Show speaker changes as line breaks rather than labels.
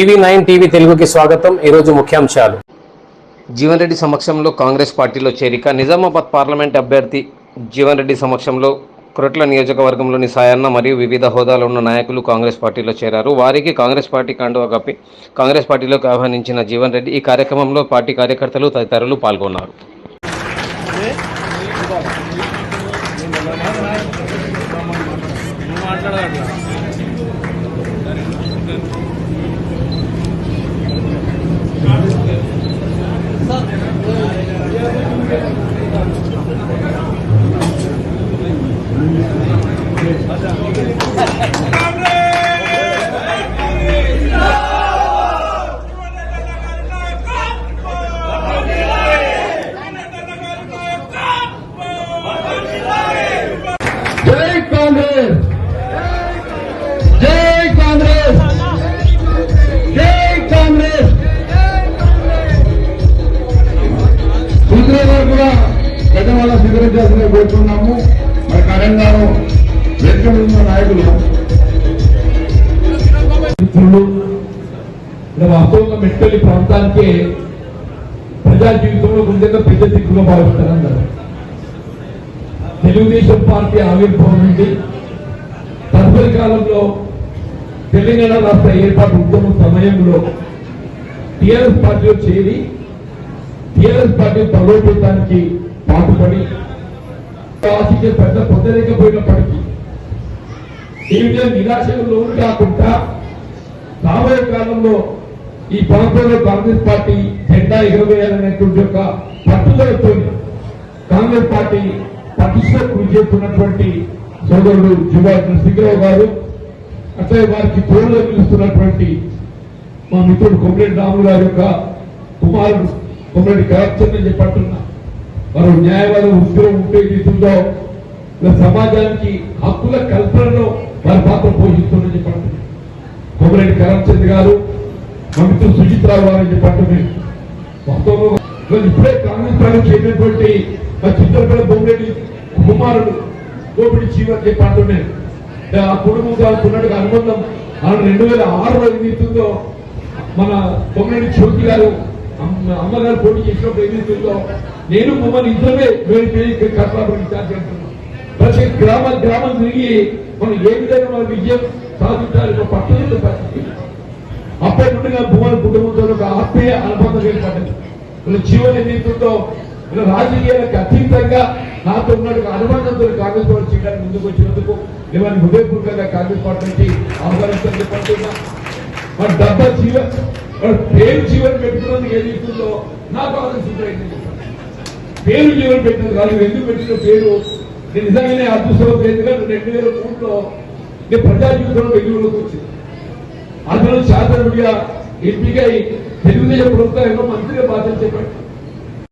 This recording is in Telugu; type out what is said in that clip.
ఈవీ నైన్ టీవీ తెలుగుకి స్వాగతం. ఈరోజు ముఖ్యాంశాలు.
జీవన్ రెడ్డి సమక్షంలో కాంగ్రెస్ పార్టీలో చేరిక నిజామాబాద్ పార్లమెంట్ అభ్యర్థి జీవన్ రెడ్డి సమక్షంలో క్రొట్ల నియోజకవర్గంలోని సాయన్న మరియు వివిధ హోదాలో ఉన్న నాయకులు కాంగ్రెస్ పార్టీలో చేరారు. వారికి కాంగ్రెస్ పార్టీ కండువా కప్పి కాంగ్రెస్ పార్టీలోకి ఆహ్వానించిన జీవన్ రెడ్డి ఈ కార్యక్రమంలో పార్టీ కార్యకర్తలు తదితరులు పాల్గొన్నారు
జై కాంగ్రెస్! జై కాంగ్రెస్! జై కాంగ్రెస్! సూత్రాలు కూడా పెద్దవాళ్ళ స్వీకరించాల్సిన కోరుతున్నాము మరి కరెంగాను వెనుక ఉన్న నాయకులు.
మిత్రులు ఇలా వాస్తవంగా మెట్పల్లి ప్రాంతానికే ప్రజా జీవితంలో ముందుగా పెద్ద దిక్కుగా భావిస్తారు అందరూ. తెలుగుదేశం పార్టీ ఆవిర్భావం నుండి తదుపరి కాలంలో తెలంగాణ రాష్ట్ర ఏర్పాటు ఉద్యమ సమయంలో టీఆర్ఎస్ పార్టీలో చేరి టీఆర్ఎస్ పార్టీ బలోపేతానికి పాటుపడి ఆశించే పెద్ద పొందలేకపోయినప్పటికీ ఈ విధంగా నిరాశకు లోను కాకుండా రాబోయే కాలంలో ఈ ప్రాంతంలో కాంగ్రెస్ పార్టీ జెండా ఎగరవేయాలనేటువంటి యొక్క పట్టుదలతో కాంగ్రెస్ పార్టీ పటిష్ట కృషి చేస్తున్నటువంటి సోదరుడు జువా నరసింహరావు గారు అట్లే వారికి తోడుగా నిలుస్తున్నటువంటి మా మిత్రుడు కొమ్మరెడ్డి రాములు గారి యొక్క కుమారుడు కొమ్మరెడ్డి కరప్షన్ అని చెప్పంటున్నా వారు న్యాయవాదం ఉద్యోగం ఉపయోగిస్తుందో సమాజానికి హక్కుల కల్పనలో వారి పాత్ర పోషిస్తుందని చెప్పండి కొమ్మరెడ్డి కరమ్చంద్ గారు మా మిత్రుడు సుజిత్రావు గారు అని చెప్పండి వాస్తవంలో ఇవాళ ఇప్పుడే కాంగ్రెస్ పార్టీ చేసినటువంటి మా చిత్రపల్లి బొమ్మిరెడ్డి కుమారుడు గోపిడి చీవర్ చెప్పండి ఆ కుటుంబం ఉన్నట్టుగా అనుబంధం ఆయన రెండు వేల ఆరులో ఏదైతుందో మన బొమ్మిరెడ్డి చౌకి గారు అమ్మగారు పోటీ చేసినప్పుడు ఏదైతుందో నేను మమ్మల్ని ఇద్దరమే వేడి కట్టాలని ఇన్ఛార్జ్ చేస్తున్నాం ప్రతి గ్రామ గ్రామం తిరిగి మనం ఏ విధంగా మన విజయం సాధించాలి ఒక పట్టుదల పరిస్థితి అప్పటి నుండి నా కుటుంబంతో ఒక ఆత్మీయ అనుబంధం ఏర్పడింది వీళ్ళ జీవనం ఏదైతుందో వీళ్ళ రాజకీయాలకు అతీతంగా నాతో ఉన్నట్టు అనుబంధంతో కాంగ్రెస్ పార్టీ చేయడానికి ముందుకు వచ్చినందుకు ఇవన్నీ హృదయపూర్వకంగా కాంగ్రెస్ పార్టీ నుంచి ఆహ్వానించని చెప్పంటున్నా మరి డబ్బా జీవన్ మరి పేరు జీవన పెట్టుకున్నందుకు ఏం ఏదైతుందో నాకు ఆలోచించండి పేరు జీవన పెట్టినది కాదు ఎందుకు పెట్టిన పేరు? నేను నిజంగానే అదృష్టం ఎందుకంటే రెండు వేల మూడులో నేను ప్రజా జీవితంలో వెలుగులోకి వచ్చింది. అందులో శాసనసభ్యుడిగా ఎంపీగా తెలుగుదేశం ప్రభుత్వం ఎన్నో మంత్రిగా బాధ్యత చెప్పాడు